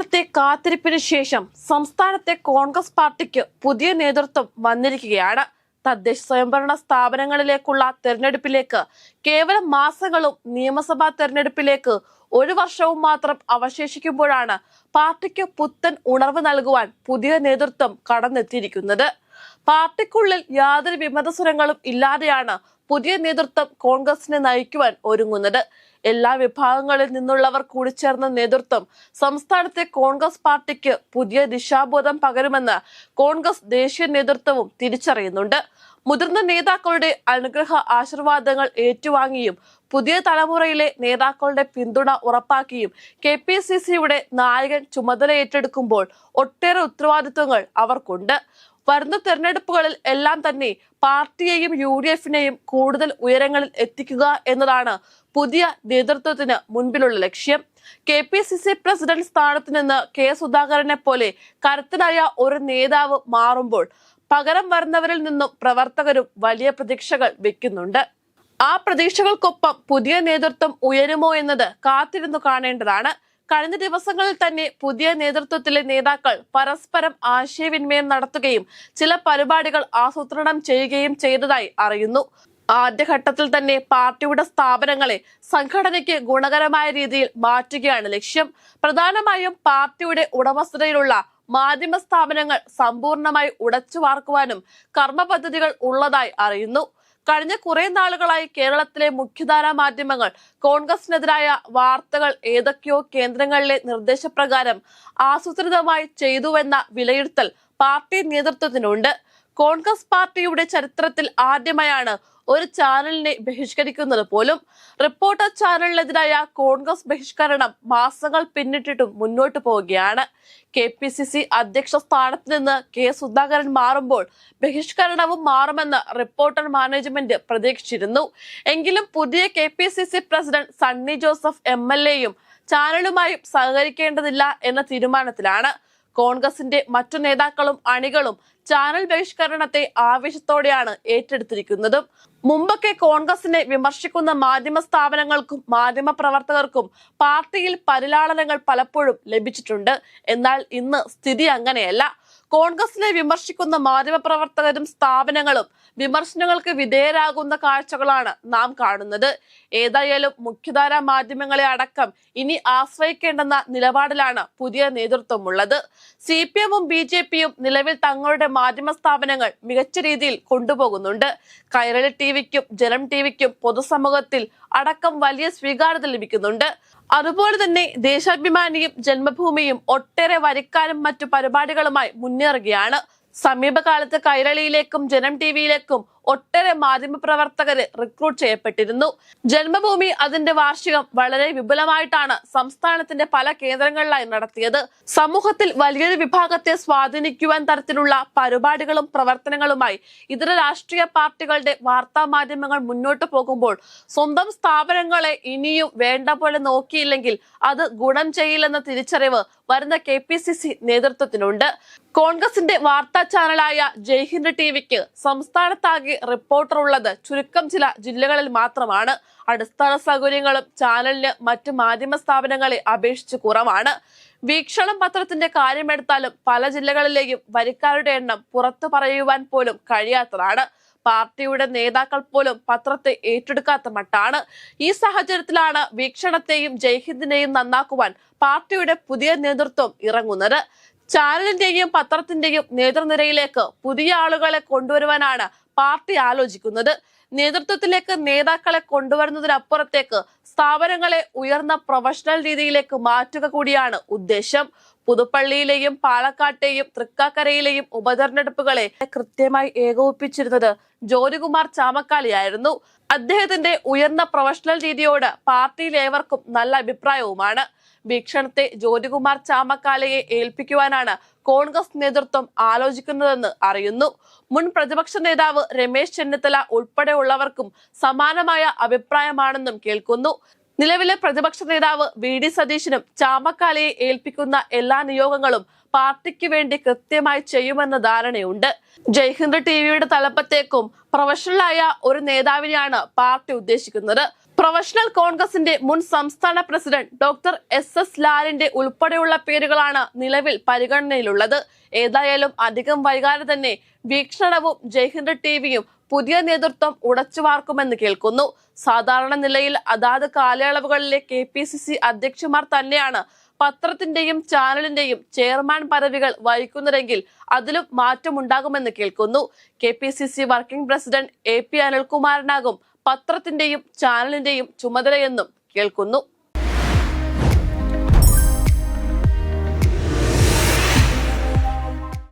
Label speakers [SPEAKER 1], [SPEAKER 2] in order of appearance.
[SPEAKER 1] നാളത്തെ കാത്തിരിപ്പിന് ശേഷം സംസ്ഥാനത്തെ കോൺഗ്രസ് പാർട്ടിക്ക് പുതിയ നേതൃത്വം വന്നിരിക്കുകയാണ് തദ്ദേശ സ്വയംഭരണ സ്ഥാപനങ്ങളിലേക്കുള്ള തെരഞ്ഞെടുപ്പിലേക്ക് കേവലം മാസങ്ങളും നിയമസഭാ തെരഞ്ഞെടുപ്പിലേക്ക് ഒരു വർഷവും മാത്രം അവശേഷിക്കുമ്പോഴാണ് പാർട്ടിക്ക് പുത്തൻ ഉണർവ് നൽകുവാൻ പുതിയ നേതൃത്വം കടന്നെത്തിയിരിക്കുന്നത് പാർട്ടിക്കുള്ളിൽ യാതൊരു വിമതസ്വരങ്ങളും ഇല്ലാതെയാണ് പുതിയ നേതൃത്വം കോൺഗ്രസിനെ നയിക്കുവാൻ ഒരുങ്ങുന്നത് എല്ലാ വിഭാഗങ്ങളിൽ നിന്നുള്ളവർ കൂടി ചേർന്ന നേതൃത്വം സംസ്ഥാനത്തെ കോൺഗ്രസ് പാർട്ടിക്ക് പുതിയ ദിശാബോധം പകരുമെന്ന് കോൺഗ്രസ് ദേശീയ നേതൃത്വവും തിരിച്ചറിയുന്നുണ്ട് മുതിർന്ന നേതാക്കളുടെ അനുഗ്രഹ ആശീർവാദങ്ങൾ ഏറ്റുവാങ്ങിയും പുതിയ തലമുറയിലെ നേതാക്കളുടെ പിന്തുണ ഉറപ്പാക്കിയും കെ പി സി സിയുടെ നായകൻ ചുമതല ഏറ്റെടുക്കുമ്പോൾ ഒട്ടേറെ ഉത്തരവാദിത്വങ്ങൾ അവർക്കുണ്ട് വരുന്ന തെരഞ്ഞെടുപ്പുകളിൽ എല്ലാം തന്നെ പാർട്ടിയെയും യു ഡി എഫിനെയും കൂടുതൽ ഉയരങ്ങളിൽ എത്തിക്കുക എന്നതാണ് പുതിയ നേതൃത്വത്തിന് മുൻപിലുള്ള ലക്ഷ്യം K P C C president സ്ഥാനത്ത് നിന്ന് കെ സുധാകരനെ പോലെ കരുത്തനായ ഒരു നേതാവ് മാറുമ്പോൾ പകരം വരുന്നവരിൽ നിന്നും പ്രവർത്തകരും വലിയ പ്രതീക്ഷകൾ വെക്കുന്നുണ്ട് ആ പ്രതീക്ഷകൾക്കൊപ്പം പുതിയ നേതൃത്വം ഉയരുമോ എന്നത് കാത്തിരുന്നു കാണേണ്ടതാണ് കഴിഞ്ഞ ദിവസങ്ങളിൽ തന്നെ പുതിയ നേതൃത്വത്തിലെ നേതാക്കൾ പരസ്പരം ആശയവിനിമയം നടത്തുകയും ചില പരിപാടികൾ ആസൂത്രണം ചെയ്യുകയും ചെയ്തതായി അറിയുന്നു ആദ്യഘട്ടത്തിൽ തന്നെ പാർട്ടിയുടെ സ്ഥാപനങ്ങളെ സംഘടനയ്ക്ക് ഗുണകരമായ രീതിയിൽ മാറ്റുകയാണ് ലക്ഷ്യം പ്രധാനമായും പാർട്ടിയുടെ ഉടമസ്ഥതയിലുള്ള മാധ്യമ സ്ഥാപനങ്ങൾ സമ്പൂർണമായി ഉടച്ചു വാർക്കുവാനും കർമ്മ ഉള്ളതായി അറിയുന്നു കഴിഞ്ഞ കുറെ നാളുകളായി കേരളത്തിലെ മുഖ്യധാരാ മാധ്യമങ്ങൾ കോൺഗ്രസിനെതിരായ വാർത്തകൾ ഏതൊക്കെയോ കേന്ദ്രങ്ങളിലെ നിർദ്ദേശപ്രകാരം ആസൂത്രിതമായി ചെയ്തുവെന്ന വിലയിരുത്തൽ പാർട്ടി നേതൃത്വത്തിനുണ്ട് കോൺഗ്രസ് പാർട്ടിയുടെ ചരിത്രത്തിൽ ആദ്യമായാണ് ഒരു ചാനലിനെ ബഹിഷ്കരിക്കുന്നത് പോലും റിപ്പോർട്ടർ ചാനലിനെതിരായ കോൺഗ്രസ് ബഹിഷ്കരണം മാസങ്ങൾ പിന്നിട്ടിട്ടും മുന്നോട്ട് പോവുകയാണ് കെ പി സി സി അധ്യക്ഷ സ്ഥാനത്ത് നിന്ന് കെ സുധാകരൻ മാറുമ്പോൾ ബഹിഷ്കരണവും മാറുമെന്ന് റിപ്പോർട്ടർ മാനേജ്മെന്റ് പ്രതീക്ഷിച്ചിരുന്നു എങ്കിലും പുതിയ K P C C president Sunny Joseph M L എയും ചാനലുമായും സഹകരിക്കേണ്ടതില്ല എന്ന തീരുമാനത്തിലാണ് കോൺഗ്രസിന്റെ മറ്റു നേതാക്കളും അണികളും ചാനൽ ബഹിഷ്കരണത്തെ ആവേശത്തോടെയാണ് ഏറ്റെടുത്തിരിക്കുന്നത് മുമ്പൊക്കെ കോൺഗ്രസിനെ വിമർശിക്കുന്ന മാധ്യമ സ്ഥാപനങ്ങൾക്കും മാധ്യമ പ്രവർത്തകർക്കും പാർട്ടിയിൽ പരിലാളനങ്ങൾ പലപ്പോഴും ലഭിച്ചിട്ടുണ്ട് എന്നാൽ ഇന്ന് സ്ഥിതി അങ്ങനെയല്ല കോൺഗ്രസിനെ വിമർശിക്കുന്ന പ്രവർത്തകരും സ്ഥാപനങ്ങളും വിമർശനങ്ങൾക്ക് വിധേയരാകുന്ന കാഴ്ചകളാണ് നാം കാണുന്നത് ഏതായാലും മുഖ്യധാര മാധ്യമങ്ങളെ അടക്കം ഇനി ആശ്രയിക്കേണ്ടെന്ന നിലപാടിലാണ് പുതിയ ഉള്ളത് സി പി എമ്മും ബി ജെ പിയും നിലവിൽ തങ്ങളുടെ മാധ്യമ സ്ഥാപനങ്ങൾ മികച്ച രീതിയിൽ കൊണ്ടുപോകുന്നുണ്ട് കൈരളി ടി വിക്കും ജനം ടി വിക്കും പൊതുസമൂഹത്തിൽ അടക്കം വലിയ സ്വീകാര്യത ലഭിക്കുന്നുണ്ട് അതുപോലെ തന്നെ ദേശാഭിമാനിയും ജന്മഭൂമിയും ഒട്ടേറെ വരിക്കാരും മറ്റു പരിപാടികളുമായി മുന്നേറുകയാണ് സമീപകാലത്ത് കൈരളിയിലേക്കും ജനം ടിവിയിലേക്കും ഒട്ടേറെ പ്രവർത്തകര് റിക്രൂട്ട് ചെയ്യപ്പെട്ടിരുന്നു ജന്മഭൂമി അതിന്റെ വാർഷികം വളരെ വിപുലമായിട്ടാണ് സംസ്ഥാനത്തിന്റെ പല കേന്ദ്രങ്ങളിലായി നടത്തിയത് സമൂഹത്തിൽ വലിയൊരു വിഭാഗത്തെ സ്വാധീനിക്കുവാൻ തരത്തിലുള്ള പരിപാടികളും പ്രവർത്തനങ്ങളുമായി ഇതര രാഷ്ട്രീയ പാർട്ടികളുടെ വാർത്താ മാധ്യമങ്ങൾ മുന്നോട്ട് പോകുമ്പോൾ സ്വന്തം സ്ഥാപനങ്ങളെ ഇനിയും വേണ്ട പോലെ നോക്കിയില്ലെങ്കിൽ അത് ഗുണം ചെയ്യില്ലെന്ന തിരിച്ചറിവ് വരുന്ന കെ പി സി സി നേതൃത്വത്തിനുണ്ട് കോൺഗ്രസിന്റെ വാർത്താ ചാനലായ ജയ്ഹിന്ദ് ടി വിക്ക് സംസ്ഥാനത്താകെ ആകെ റിപ്പോർട്ടർ ഉള്ളത് ചുരുക്കം ചില ജില്ലകളിൽ മാത്രമാണ് അടിസ്ഥാന സൗകര്യങ്ങളും ചാനലിന് മറ്റ് മാധ്യമ സ്ഥാപനങ്ങളെ അപേക്ഷിച്ച് കുറവാണ് വീക്ഷണം പത്രത്തിന്റെ കാര്യമെടുത്താലും പല ജില്ലകളിലേക്കും വരിക്കാരുടെ എണ്ണം പുറത്തു പറയുവാൻ പോലും കഴിയാത്തതാണ് പാർട്ടിയുടെ നേതാക്കൾ പോലും പത്രത്തെ ഏറ്റെടുക്കാത്ത മട്ടാണ് ഈ സാഹചര്യത്തിലാണ് വീക്ഷണത്തെയും ജയ്ഹിന്ദിനെയും നന്നാക്കുവാൻ പാർട്ടിയുടെ പുതിയ നേതൃത്വം ഇറങ്ങുന്നത് ചാനലിന്റെയും പത്രത്തിന്റെയും നേതൃനിരയിലേക്ക് പുതിയ ആളുകളെ കൊണ്ടുവരുവാനാണ് പാർട്ടി ആലോചിക്കുന്നത് നേതൃത്വത്തിലേക്ക് നേതാക്കളെ കൊണ്ടുവരുന്നതിനപ്പുറത്തേക്ക് സ്ഥാപനങ്ങളെ ഉയർന്ന പ്രൊഫഷണൽ രീതിയിലേക്ക് മാറ്റുക കൂടിയാണ് ഉദ്ദേശം പുതുപ്പള്ളിയിലെയും പാലക്കാട്ടെയും തൃക്കാക്കരയിലെയും ഉപതെരഞ്ഞെടുപ്പുകളെ കൃത്യമായി ഏകോപിപ്പിച്ചിരുന്നത് ജോലികുമാർ ചാമക്കാലിയായിരുന്നു അദ്ദേഹത്തിന്റെ ഉയർന്ന പ്രൊഫഷണൽ രീതിയോട് പാർട്ടിയിലേവർക്കും നല്ല അഭിപ്രായവുമാണ് ഭീക്ഷണത്തെ ജ്യോതികുമാർ ചാമക്കാലയെ ഏൽപ്പിക്കുവാനാണ് കോൺഗ്രസ് നേതൃത്വം ആലോചിക്കുന്നതെന്ന് അറിയുന്നു മുൻ പ്രതിപക്ഷ നേതാവ് രമേശ് ചെന്നിത്തല ഉൾപ്പെടെയുള്ളവർക്കും സമാനമായ അഭിപ്രായമാണെന്നും കേൾക്കുന്നു നിലവിലെ പ്രതിപക്ഷ നേതാവ് വി ഡി സതീശനും ചാമക്കാലയെ ഏൽപ്പിക്കുന്ന എല്ലാ നിയോഗങ്ങളും പാർട്ടിക്ക് വേണ്ടി കൃത്യമായി ചെയ്യുമെന്ന ധാരണയുണ്ട് ജയ്ഹിന്ദ് ടി വിയുടെ തലപ്പത്തേക്കും പ്രൊഫഷണലായ ഒരു നേതാവിനെയാണ് പാർട്ടി ഉദ്ദേശിക്കുന്നത് പ്രൊഫഷണൽ കോൺഗ്രസിന്റെ മുൻ സംസ്ഥാന പ്രസിഡന്റ് ഡോക്ടർ എസ് എസ് ലാലിന്റെ ഉൾപ്പെടെയുള്ള പേരുകളാണ് നിലവിൽ പരിഗണനയിലുള്ളത് ഏതായാലും അധികം വൈകാതെ തന്നെ വീക്ഷണവും ജയ്ഹിന്ദ് ടിവിയും പുതിയ നേതൃത്വം ഉടച്ചുവാർക്കുമെന്ന് കേൾക്കുന്നു സാധാരണ നിലയിൽ അതാത് കാലയളവുകളിലെ കെ പി സി സി അധ്യക്ഷന്മാർ തന്നെയാണ് പത്രത്തിന്റെയും ചാനലിന്റെയും ചെയർമാൻ പദവികൾ വഹിക്കുന്നതെങ്കിൽ അതിലും മാറ്റമുണ്ടാകുമെന്ന് കേൾക്കുന്നു K P C C working president A P അനിൽകുമാറിനാകും പത്രത്തിന്റെയും ചാനലിന്റെയും ചുമതലയെന്നും കേൾക്കുന്നു